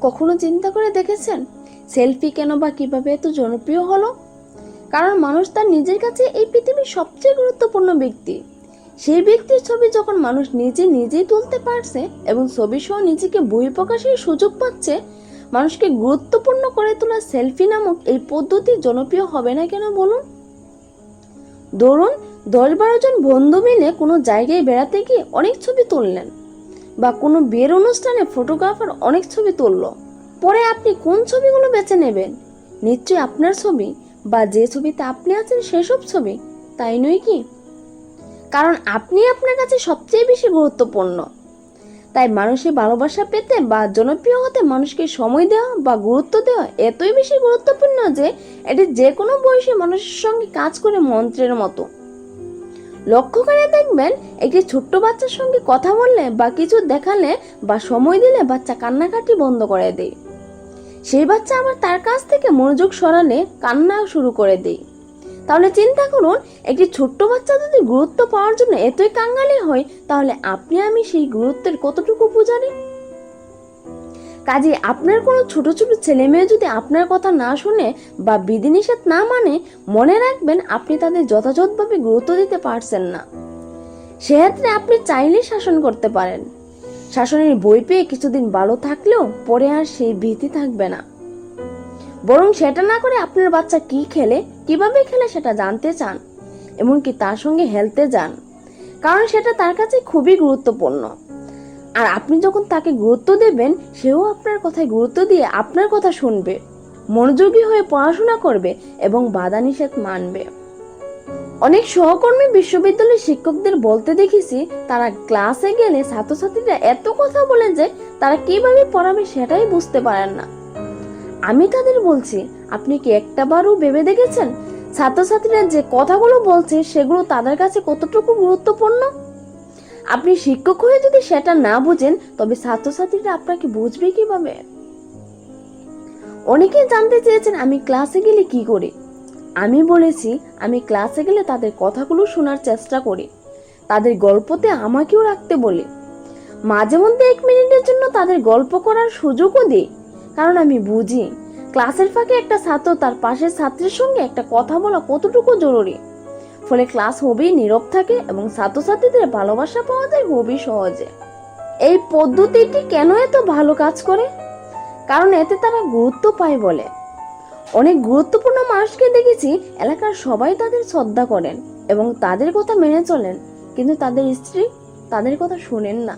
কখনো চিন্তা করে দেখেছেন? সেলফি কেন বা কীভাবে এত জনপ্রিয় হলো? কারণ মানুষ তার নিজের কাছে এই পৃথিবীর সবচেয়ে গুরুত্বপূর্ণ ব্যক্তি। সেই ব্যক্তির ছবি যখন মানুষ নিজে নিজেই তুলতে পারছে এবং ছবি সহ নিজেকে বহিঃপ্রকাশের সুযোগ পাচ্ছে, মানুষকে গুরুত্বপূর্ণ করে তোলা সেলফি নামক এই পদ্ধতি জনপ্রিয় হবে না কেন বলুন? ধরুন, দশ বারো জন বন্ধু মিলে কোনো জায়গায় বেড়াতে গিয়ে অনেক ছবি তুললেন। বা কোনো বিয়ের অনুষ্ঠানে ফটোগ্রাফার অনেক ছবি তুললো। পরে আপনি কোন ছবিগুলো বেছে নেবেন? নিশ্চয়ই আপনার ছবি বা যে ছবিতে আপনি আছেন সেসব ছবি, তাই নয় কি? কারণ আপনি আপনার কাছে সবচেয়ে বেশি গুরুত্বপূর্ণ। তাই মানুষের ভালোবাসা পেতে বা জনপ্রিয় হতে মানুষকে সময় দেওয়া বা গুরুত্ব দেওয়া এতই বেশি গুরুত্বপূর্ণ যে এটি যে কোনো বয়সী মানুষের সঙ্গে কাজ করে মন্ত্রের মতো। লক্ষ্য করে দেখবেন, একটি ছোট্ট বাচ্চার সঙ্গে কথা বললে বা কিছু দেখালে বা সময় দিলে বাচ্চা কান্নাকাটি বন্ধ করে দেয়। সেই বাচ্চা আবার তার কাছ থেকে মনোযোগ সরালে কান্না শুরু করে দেয়। তাহলে চিন্তা করুন, একটি ছোট্ট বাচ্চা যদি গুরুত্ব পাওয়ার জন্য এতই কাঙ্গালি হয়, তাহলে আপনি আমি সেই গুরুত্বের কতটুকু পূজারি? কাজে আপনার কোনো ছোট ছোট ছেলে মেয়ে যদি আপনার কথা না শুনে বা বিধিনিষেধ না মানে মনে রাখবেন আপনি তাদের যথাযথভাবে গুরুত্ব দিতে পারছেন না। সেক্ষেত্রে আপনি চাইলেই শাসন করতে পারেন। শাসনের বই পেয়ে কিছুদিন ভালো থাকলেও পরে আর সেই ভীতি থাকবে না। বরং সেটা না করে আপনার বাচ্চা কি খেলে, কীভাবে খেলে সেটা জানতে চান, এমনকি তার সঙ্গে হেলতে যান। কারণ সেটা তার কাছে খুবই গুরুত্বপূর্ণ। আর আপনি যখন তাকে গুরুত্ব দেবেন, সেও আপনার কথায় গুরুত্ব দিয়ে আপনার কথা শুনবে, মনোযোগী হয়ে পড়াশোনা করবে এবং বাধা নিষেধ মানবে। অনেক সহকর্মী বিশ্ববিদ্যালয়ের শিক্ষকদের বলতে দেখেছি, তারা ক্লাসে গেলে ছাত্রছাত্রীরা এত কথা বলে যে তারা কীভাবে পড়াবে সেটাই বুঝতে পারেন না। আমি তাদের বলছি, আপনি কি একটাবারও ভেবে দেখেছেন? ছাত্রছাত্রীরা যে কথাগুলো বলছে, সেগুলো তাদের কাছে কতটুকু গুরুত্বপূর্ণ? আপনি শিক্ষক হয়ে যদি সেটা না বুঝেন, তবে ছাত্রছাত্রীরা আপনাকে বুঝবে কীভাবে? অনেকেই জানতে চেয়েছেন আমি ক্লাসে গেলে কি করি। আমি বলেছি, আমি ক্লাসে গেলে তাদের কথাগুলো শোনার চেষ্টা করি। তাদের গল্পতে আমাকেও রাখতে বলি। মাঝে মধ্যে এক মিনিটের জন্য তাদের গল্প করার সুযোগও দিই। কারণ আমি বুঝি, ক্লাসের ফাঁকে একটা ছাত্র তার পাশের ছাত্রের সঙ্গে একটা কথা বলা কতটুকু জরুরি। ফলে ক্লাস হবেই, নীরব থাকে এবং ছাত্রছাত্রীদের ভালোবাসা পাওয়া যায় খুবই সহজে। এই পদ্ধতিটি কেন এত ভালো কাজ করে? কারণ এতে তারা গুরুত্ব পায় বলে। অনেক গুরুত্বপূর্ণ মানুষকে দেখেছি, এলাকার সবাই তাদের শ্রদ্ধা করেন এবং তাদের কথা মেনে চলেন, কিন্তু তাদের স্ত্রী তাদের কথা শোনেন না।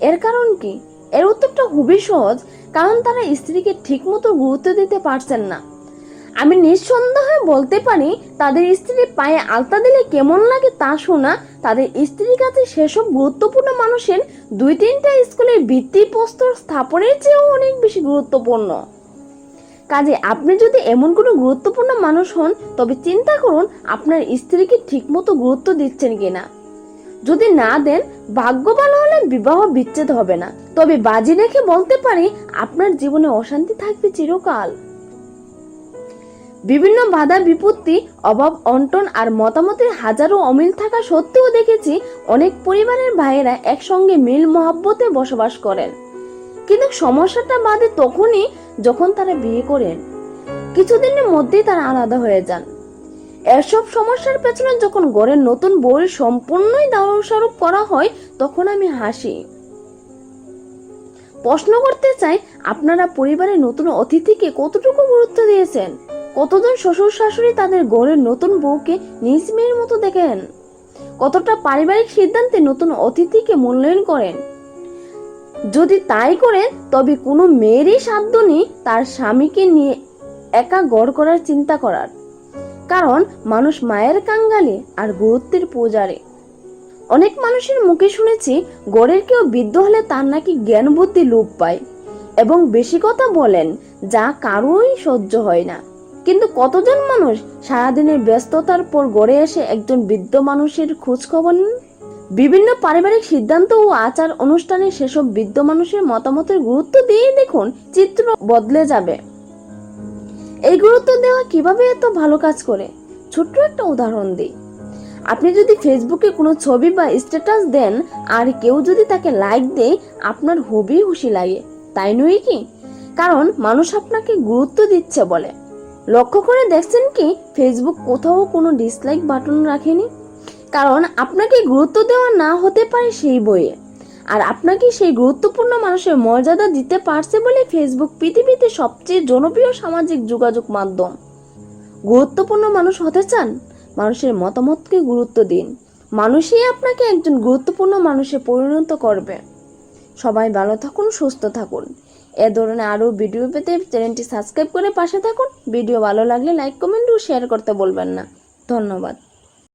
এর কারণ কি? এর উত্তরটা খুবই সহজ, কারণ তারা স্ত্রীকে ঠিকমতো গুরুত্ব দিতে পারছেন না। আমি নিঃসন্দেহে বলতে পারি, তাদের স্ত্রীর পায়ে আলতা দিলে কেমন লাগে তা শোনা, তাদের স্ত্রীর কাছে সেসব গুরুত্বপূর্ণ মানুষের দুই তিনটা স্কুলের ভিত্তিপ্রস্তর স্থাপনের চেয়েও অনেক বেশি গুরুত্বপূর্ণ। কাজে আপনি যদি এমন কোনো গুরুত্বপূর্ণ মানুষ হন, তবে চিন্তা করুন আপনার স্ত্রীকে ঠিকমতো গুরুত্ব দিচ্ছেন কিনা। যদি না দেন ভাগ্য ভালো হলে বিবাহ বিচ্ছেদ হবে না। তবে বাজি রেখে বলতে পারি, আপনার জীবনে অশান্তি থাকবে চিরকাল। বিভিন্ন বাধা বিপত্তি, অভাব, অন্টন আর মতামতের হাজারো অমিল থাকা সত্ত্বেও দেখেছি অনেক পরিবারের ভাইয়েরা একসঙ্গে মিল মহাব্বতে বসবাস করেন। কিন্তু সমস্যাটা বাদে তখনই যখন তারা বিয়ে করেন। কিছুদিনের মধ্যেই তারা আলাদা হয়ে যান। এসব সমস্যার পেছনে যখন গড়ের নতুন বউয়ের সম্পূর্ণই দায়স্বরূপ করা হয়, তখন আমি হাসি। প্রশ্ন করতে চাই, আপনারা পরিবারের নতুন অতিথিকে কতটুকু গুরুত্ব দিয়েছেন? কতজন শ্বশুর শাশুড়ি তাদের গড়ের নতুন বউকে নিজ মেয়ের মতো দেখেন? কতটা পারিবারিক সিদ্ধান্তে নতুন অতিথিকে মূল্যায়ন করেন? যদি তাই করেন তবে কোনো মেয়েরই সাধ্য নেই তার স্বামীকে নিয়ে একা গড় করার চিন্তা করার। কারণ মানুষ মায়ের কাঙ্গালে আর গুরুত্বের পূজারে। অনেক মানুষের মুখে শুনেছি গড়ের কেউ বৃদ্ধ হলে তার নাকি জ্ঞান বুদ্ধি লোপ পায়। এবং বেশি কথা বলেন, যা কারোই সহ্য হয় না। কিন্তু কতজন মানুষ সারাদিনের ব্যস্ততার পর গড়ে এসে একজন বৃদ্ধ মানুষের খোঁজ খবর নেন বিভিন্ন পারিবারিক সিদ্ধান্ত ও আচার অনুষ্ঠানে সেসব বৃদ্ধ মানুষের মতামতের গুরুত্ব দিয়ে দেখুন চিত্র বদলে যাবে। এই গুরুত্ব দেওয়া কীভাবে এত ভালো কাজ করে? ছোট্ট একটা উদাহরণ দিই। আপনি যদি ফেসবুকে কোনো ছবি বা স্ট্যাটাস দেন, আর কেউ যদি তাকে লাইক দেয়, আপনার হবি খুশি লাগে, তাই নয় কি? কারণ মানুষ আপনাকে গুরুত্ব দিচ্ছে বলে। লক্ষ্য করে দেখছেন কি? ফেসবুক কোথাও কোনো ডিসলাইক বাটন রাখেনি। কারণ আপনাকে গুরুত্ব দেওয়া না হতে পারে সেই বইয়ে। আর আপনাকে সেই গুরুত্বপূর্ণ মানুষের মর্যাদা দিতে পারছে বলে ফেসবুক পৃথিবীতে সবচেয়ে জনপ্রিয় সামাজিক যোগাযোগ মাধ্যম। গুরুত্বপূর্ণ মানুষ হতে চান? মানুষের মতামতকে গুরুত্ব দিন। মানুষই আপনাকে একজন গুরুত্বপূর্ণ মানুষে পরিণত করবে। সবাই ভালো থাকুন, সুস্থ থাকুন। এ ধরনের আরও ভিডিও পেতে চ্যানেলটি সাবস্ক্রাইব করে পাশে থাকুন। ভিডিও ভালো লাগলে লাইক, কমেন্ট ও শেয়ার করতে বলবেন না। ধন্যবাদ।